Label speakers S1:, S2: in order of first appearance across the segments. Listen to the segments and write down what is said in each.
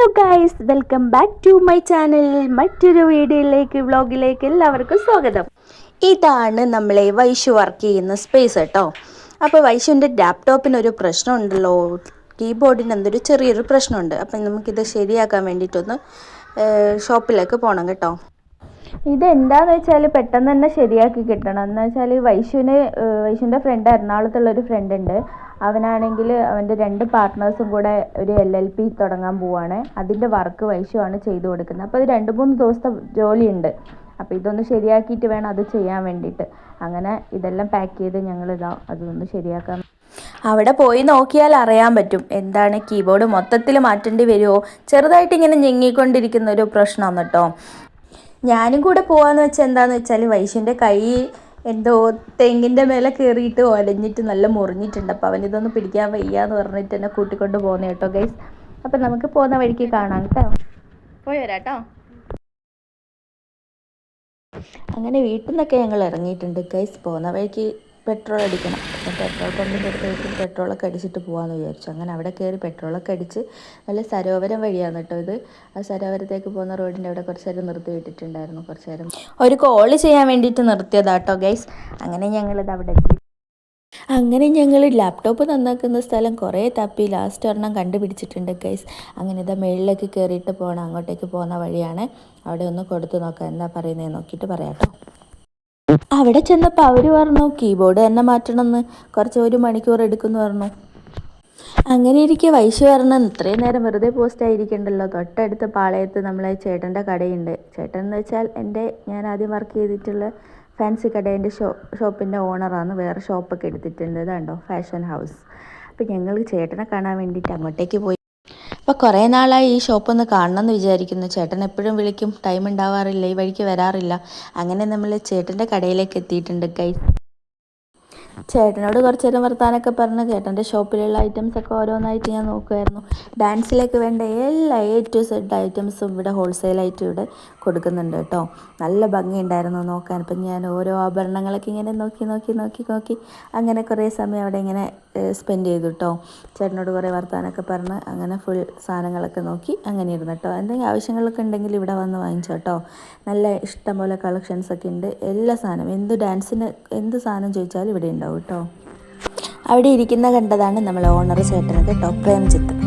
S1: Hello guys welcome back to my channel മറ്റൊരു വീഡിയോയിലേക്ക് വ്ളോഗിലേക്ക് എല്ലാവർക്കും സ്വാഗതം. ഇതാണ് നമ്മളെ വൈഷു വർക്ക് ചെയ്യുന്ന സ്പേസ് കേട്ടോ. അപ്പോൾ വൈഷുവിന്റെ ലാപ്ടോപ്പിനൊരു പ്രശ്നമുണ്ടല്ലോ. കീബോർഡിന് എന്തൊരു ചെറിയൊരു പ്രശ്നമുണ്ട്. അപ്പം നമുക്കിത് ശരിയാക്കാൻ വേണ്ടിയിട്ടൊന്ന് ഷോപ്പിലേക്ക് പോകണം കേട്ടോ. ഇതെന്താന്ന് വെച്ചാൽ പെട്ടെന്ന് തന്നെ ശരിയാക്കി കിട്ടണം. എന്ന് വെച്ചാൽ വൈശുവിന് വൈശുവിന്റെ ഫ്രണ്ട് എറണാകുളത്തുള്ളൊരു ഫ്രണ്ട് ഉണ്ട്. അവനാണെങ്കിൽ അവന്റെ രണ്ട് പാർട്ട്നേഴ്സും കൂടെ ഒരു എൽ എൽ പി തുടങ്ങാൻ പോവാണ്. അതിന്റെ വർക്ക് വൈശ്യമാണ് ചെയ്തു കൊടുക്കുന്നത്. അപ്പോൾ ഇത് രണ്ട് മൂന്ന് ദിവസത്തെ ജോലിയുണ്ട്. അപ്പോൾ ഇതൊന്ന് ശരിയാക്കിയിട്ട് വേണം അത് ചെയ്യാൻ വേണ്ടിയിട്ട്. അങ്ങനെ ഇതെല്ലാം പാക്ക് ചെയ്ത് ഞങ്ങൾ ഇതാ അതൊന്ന് ശരിയാക്കാൻ അവിടെ പോയി നോക്കിയാൽ അറിയാൻ പറ്റും. എന്താണ് കീബോർഡ് മൊത്തത്തിൽ മാറ്റേണ്ടി വരുമോ ചെറുതായിട്ട് ഇങ്ങനെ ഞെങ്ങിക്കൊണ്ടിരിക്കുന്ന ഒരു പ്രശ്നമാണ് കേട്ടോ. ഞാനും കൂടെ പോവാന്ന് വെച്ചാൽ എന്താണെന്ന് വെച്ചാൽ വൈശ്യന്റെ കൈ എന്തോ തെങ്ങിന്റെ മേലെ കയറിയിട്ട് ഒലഞ്ഞിട്ട് നല്ല മുറിഞ്ഞിട്ടുണ്ട്. അപ്പോൾ അവനിതൊന്ന് പിടിക്കാൻ വയ്യ എന്ന് പറഞ്ഞിട്ട് എന്നെ കൂട്ടിക്കൊണ്ട് പോകുന്ന കേട്ടോ ഗൈസ് അപ്പം നമുക്ക് പോകുന്ന വഴിക്ക് കാണാം കേട്ടോ. പോയി വരാം കേട്ടോ. അങ്ങനെ വീട്ടിൽ നിന്നൊക്കെ ഞങ്ങൾ ഇറങ്ങിയിട്ടുണ്ട് ഗൈസ് പോകുന്ന വഴിക്ക് പെട്രോൾ അടിക്കണം. അപ്പം പെട്രോൾ പമ്പിന്റെ അടുത്തേക്ക് പെട്രോളൊക്കെ അടിച്ചിട്ട് പോകാമെന്ന് വിചാരിച്ചു. അങ്ങനെ അവിടെ കയറി പെട്രോളൊക്കെ അടിച്ച് നല്ല സരോവരം വഴിയാണ് കേട്ടോ ഇത്. ആ സരോവരത്തേക്ക് പോകുന്ന റോഡിന്റെ അവിടെ കുറച്ച് നേരം നിർത്തി വിട്ടിട്ടുണ്ടായിരുന്നു. കുറച്ച് നേരം ഒരു കോൾ ചെയ്യാൻ വേണ്ടിയിട്ട് നിർത്തിയതാട്ടോ ഗൈസ്. അങ്ങനെ ഞങ്ങളിത് അവിടെ എത്തി. അങ്ങനെ ഞങ്ങൾ ലാപ്ടോപ്പ് നന്നാക്കുന്ന സ്ഥലം കുറേ തപ്പി ലാസ്റ്റ് ഒരെണ്ണം കണ്ടുപിടിച്ചിട്ടുണ്ട് ഗൈസ്. അങ്ങനെ ഇതാ മേളിലേക്ക് കയറിയിട്ട് പോകണം അങ്ങോട്ടേക്ക് പോകുന്ന വഴിയാണ്. അവിടെ ഒന്ന് കൊടുത്തു നോക്കാം. എന്താ പറയുന്നത് നോക്കിയിട്ട് പറയാം കേട്ടോ. അവിടെ ചെന്നപ്പോൾ അവർ പറഞ്ഞു കീബോർഡ് തന്നെ മാറ്റണമെന്ന്. കുറച്ച് ഒരു മണിക്കൂർ എടുക്കുമെന്ന് പറഞ്ഞു. അങ്ങനെ ഇരിക്കെ വൈശു പറഞ്ഞ ഇത്രയും നേരം വെറുതെ പോസ്റ്റ് ആയിരിക്കണ്ടല്ലോ. തൊട്ടടുത്ത് പാളയത്ത് നമ്മളെ ചേട്ടന്റെ കടയുണ്ട്. ചേട്ടൻ എന്ന് വെച്ചാൽ എന്റെ ഞാൻ ആദ്യം വർക്ക് ചെയ്തിട്ടുള്ള ഫാൻസി കടേന്റെ ഷോ ഷോപ്പിന്റെ ഓണറാണ് വേറെ ഷോപ്പൊക്കെ എടുത്തിട്ടുണ്ട്. ഇതാണ്ടോ? ഫാഷൻ ഹൗസ് അപ്പോൾ ഞങ്ങൾ ചേട്ടനെ കാണാൻ വേണ്ടിയിട്ട് അങ്ങോട്ടേക്ക് പോയി. അപ്പോൾ കുറേ നാളായി ഈ ഷോപ്പ് ഒന്ന് കാണണം എന്ന് വിചാരിക്കുന്നു. ചേട്ടൻ എപ്പോഴും വിളിക്കും ടൈം ഉണ്ടാവാറില്ല ഈ വഴിക്ക് വരാറില്ല. അങ്ങനെ നമ്മൾ ചേട്ടന്റെ കടയിലേക്ക് എത്തിയിട്ടുണ്ട് ഗൈസ് ചേട്ടനോട് കുറച്ച് നേരം വർത്താനൊക്കെ പറഞ്ഞു ചേട്ടന്റെ ഷോപ്പിലുള്ള ഐറ്റംസ് ഒക്കെ ഓരോന്നായിട്ട് ഞാൻ നോക്കുമായിരുന്നു ഡാൻസിലേക്ക് വേണ്ട എല്ലാ എ ടു സെഡ് ഐറ്റംസും ഇവിടെ ഹോൾസെയിലായിട്ട് ഇവിടെ കൊടുക്കുന്നുണ്ട് കേട്ടോ. നല്ല ഭംഗിയുണ്ടായിരുന്നു നോക്കാൻ. അപ്പം ഞാൻ ഓരോ ആഭരണങ്ങളൊക്കെ ഇങ്ങനെ നോക്കി നോക്കി നോക്കി നോക്കി അങ്ങനെ കുറേ സമയം അവിടെ ഇങ്ങനെ സ്പെൻഡ് ചെയ്തു കേട്ടോ. ചേട്ടനോട് കുറേ വർത്താനൊക്കെ പറഞ്ഞ് അങ്ങനെ ഫുൾ സാധനങ്ങളൊക്കെ നോക്കി അങ്ങനെ ഇരുന്നു കേട്ടോ. എന്തെങ്കിലും ആവശ്യങ്ങളൊക്കെ ഉണ്ടെങ്കിൽ ഇവിടെ വന്ന് വാങ്ങിച്ചോ കേട്ടോ. നല്ല ഇഷ്ടംപോലെ കളക്ഷൻസ് ഒക്കെ ഉണ്ട്. എല്ലാ സാധനം എന്ത് ഡാൻസിന് എന്ത് സാധനം ചോദിച്ചാലും ഇവിടെ ഉണ്ടാവും കേട്ടോ. അവിടെ ഇരിക്കുന്ന കണ്ടതാണ് നമ്മളെ ഓണർ ചേട്ടൻ കേട്ടോ പ്രേംജിത്ത്.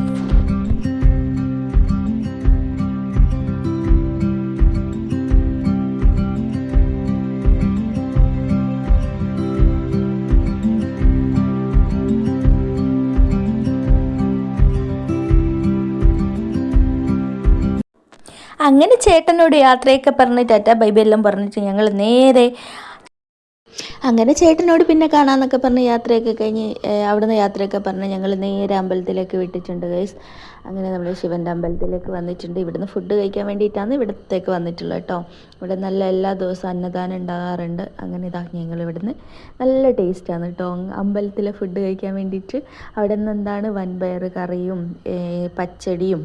S1: അങ്ങനെ ചേട്ടനോട് യാത്രയൊക്കെ പറഞ്ഞ് ടാറ്റ ബൈബി എല്ലാം പറഞ്ഞിട്ട് ഞങ്ങൾ നേരെ അങ്ങനെ ചേട്ടനോട് പിന്നെ കാണാമെന്നൊക്കെ പറഞ്ഞ് യാത്രയൊക്കെ കഴിഞ്ഞ് അവിടുന്ന് യാത്രയൊക്കെ പറഞ്ഞ് ഞങ്ങൾ നേരെ അമ്പലത്തിലേക്ക് വിട്ടിട്ടുണ്ട് ഗൈസ് അങ്ങനെ നമ്മൾ ശിവന്റെ അമ്പലത്തിലേക്ക് വന്നിട്ടുണ്ട്. ഇവിടുന്ന് ഫുഡ് കഴിക്കാൻ വേണ്ടിയിട്ടാണ് ഇവിടത്തേക്ക് വന്നിട്ടുള്ളത് കേട്ടോ. ഇവിടെ നല്ല എല്ലാ ദിവസവും അന്നദാനം ഉണ്ടാകാറുണ്ട്. അങ്ങനെ ഇതാ ഞങ്ങൾ ഇവിടുന്ന് നല്ല ടേസ്റ്റാണ് കേട്ടോ. അമ്പലത്തിലെ ഫുഡ് കഴിക്കാൻ വേണ്ടിയിട്ട് അവിടെ നിന്ന് എന്താണ് വൻപയർ കറിയും പച്ചടിയും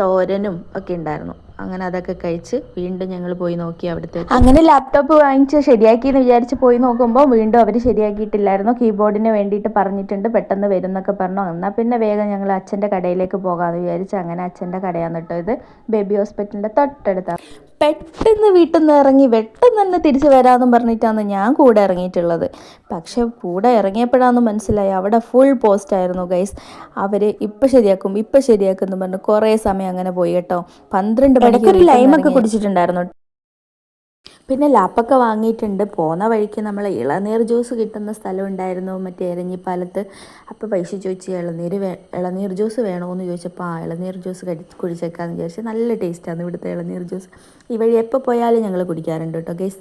S1: തോരനും ഒക്കെ ഉണ്ടായിരുന്നു. അങ്ങനെ അതൊക്കെ കഴിച്ച് വീണ്ടും ഞങ്ങൾ പോയി നോക്കി അവിടുത്തെ അങ്ങനെ ലാപ്ടോപ്പ് വാങ്ങിച്ച് ശരിയാക്കി എന്ന് വിചാരിച്ച് പോയി നോക്കുമ്പോൾ വീണ്ടും അവർ ശരിയാക്കിയിട്ടില്ലായിരുന്നു. കീബോർഡിന് വേണ്ടിയിട്ട് പറഞ്ഞിട്ടുണ്ട് പെട്ടെന്ന് വരുന്നൊക്കെ പറഞ്ഞു. എന്നാൽ പിന്നെ വേഗം ഞങ്ങൾ അച്ഛന്റെ കടയിലേക്ക് പോകാമെന്ന് വിചാരിച്ച് അങ്ങനെ അച്ഛന്റെ കടയാണ് കേട്ടോ ഇത്. ബേബി ഹോസ്പിറ്റലിന്റെ തൊട്ടടുത്താണ് പെട്ടെന്ന് വീട്ടിൽ നിന്ന് ഇറങ്ങി പെട്ടെന്ന് തന്നെ തിരിച്ച് വരാമെന്ന് പറഞ്ഞിട്ടാണ് ഞാൻ കൂടെ ഇറങ്ങിയിട്ടുള്ളത്. പക്ഷേ കൂടെ ഇറങ്ങിയപ്പോഴാണ് മനസ്സിലായി അവിടെ ഫുൾ പോസ്റ്റ് ആയിരുന്നു ഗൈസ് അവർ ഇപ്പം ശരിയാക്കും ഇപ്പം ശരിയാക്കും എന്ന് പറഞ്ഞു കുറേ സമയം അങ്ങനെ പോയി കേട്ടോ. പന്ത്രണ്ട് മണിക്ക് ഒരു ലൈമൊക്കെ കുടിച്ചിട്ടുണ്ടായിരുന്നു. പിന്നെ ലാപ്പൊക്കെ വാങ്ങിയിട്ടുണ്ട്. പോന്ന വഴിക്ക് നമ്മൾ ഇളനീർ ജ്യൂസ് കിട്ടുന്ന സ്ഥലം ഉണ്ടായിരുന്നു മറ്റേ എരഞ്ഞിപ്പാലത്ത്. അപ്പോൾ പൈസ ചോദിച്ചു ഇളനീർ വേ ഇളനീർ ജ്യൂസ് വേണോ എന്ന് ചോദിച്ചപ്പോൾ ആ ഇളനീർ ജ്യൂസ് കടി കുടിച്ചേക്കാന്ന് വിചാരിച്ചു നല്ല ടേസ്റ്റാണ് ഇവിടുത്തെ ഇളനീർ ജ്യൂസ്. ഈ വഴി എപ്പോൾ പോയാലും ഞങ്ങൾ കുടിക്കാറുണ്ട് കേട്ടോ ഗൈസ്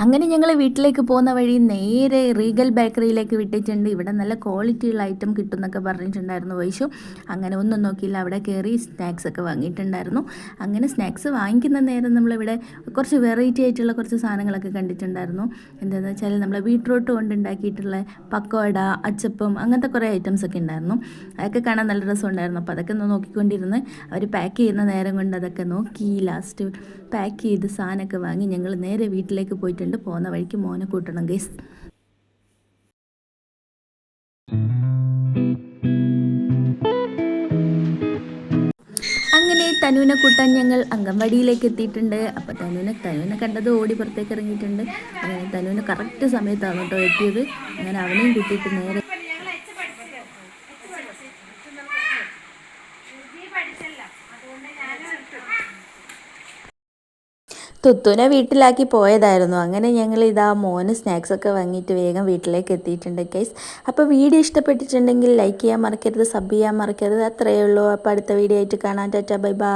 S1: അങ്ങനെ ഞങ്ങൾ വീട്ടിലേക്ക് പോകുന്ന വഴി നേരെ റീഗൽ ബേക്കറിയിലേക്ക് വിട്ടിട്ടുണ്ട്. ഇവിടെ നല്ല ക്വാളിറ്റിയുള്ള ഐറ്റം കിട്ടും എന്നൊക്കെ പറഞ്ഞിട്ടുണ്ടായിരുന്നു വൈശു. അങ്ങനെ ഒന്നും നോക്കിയില്ല. അവിടെ കയറി സ്നാക്സ് ഒക്കെ വാങ്ങിയിട്ടുണ്ടായിരുന്നു. അങ്ങനെ സ്നാക്സ് വാങ്ങിക്കുന്ന നേരം നമ്മളിവിടെ കുറച്ച് വെറൈറ്റി ആയിട്ടുള്ള കുറച്ച് സാധനങ്ങളൊക്കെ കണ്ടിട്ടുണ്ടായിരുന്നു. എന്താണെന്ന് വെച്ചാൽ നമ്മൾ ബീട്രൂട്ട് കൊണ്ട് ഉണ്ടാക്കിയിട്ടുള്ള പക്കോട അച്ചപ്പം അങ്ങനത്തെ കുറേ ഐറ്റംസ് ഒക്കെ ഉണ്ടായിരുന്നു. അതൊക്കെ കാണാൻ നല്ല രസമുണ്ടായിരുന്നു. അപ്പോൾ അതൊക്കെ ഒന്ന് നോക്കിക്കൊണ്ടിരുന്ന് അവർ പാക്ക് ചെയ്യുന്ന നേരം കൊണ്ട് അതൊക്കെ നോക്കി ലാസ്റ്റ് പാക്ക് ചെയ്ത് സാധനമൊക്കെ വാങ്ങി ഞങ്ങൾ നേരെ വീട്ടിലേക്ക് പോയിട്ടുണ്ട് പോകുന്ന വഴിക്ക് മോനെ കൂട്ടണം ഗൈസ് അങ്ങനെ തനുവിനെ കൂട്ടാൻ ഞങ്ങൾ അംഗൻവാടിയിലേക്ക് എത്തിയിട്ടുണ്ട്. അപ്പോൾ തനുവിനെ തനുവിനെ കണ്ടത് ഓടി പുറത്തേക്ക് ഇറങ്ങിയിട്ടുണ്ട്. അങ്ങനെ തനുവിനെ കറക്റ്റ് സമയത്താണ് കേട്ടോ എത്തിയത്. അങ്ങനെ അവനെയും കൂട്ടിയിട്ട് നേരെ തുത്തുനെ വീട്ടിലാക്കി പോയതായിരുന്നു. അങ്ങനെ ഞങ്ങൾ ഇതാ മോന് സ്നാക്സൊക്കെ വാങ്ങിയിട്ട് വേഗം വീട്ടിലേക്ക് എത്തിയിട്ടുണ്ട് കേസ് അപ്പോൾ വീഡിയോ ഇഷ്ടപ്പെട്ടിട്ടുണ്ടെങ്കിൽ ലൈക്ക് ചെയ്യാൻ മറക്കരുത് സബ് ചെയ്യാൻ മറക്കരുത്. അത്രയേ ഉള്ളൂ. അപ്പോൾ അടുത്ത വീഡിയോ ആയിട്ട് കാണാൻ ടാറ്റ ബൈ ബൈ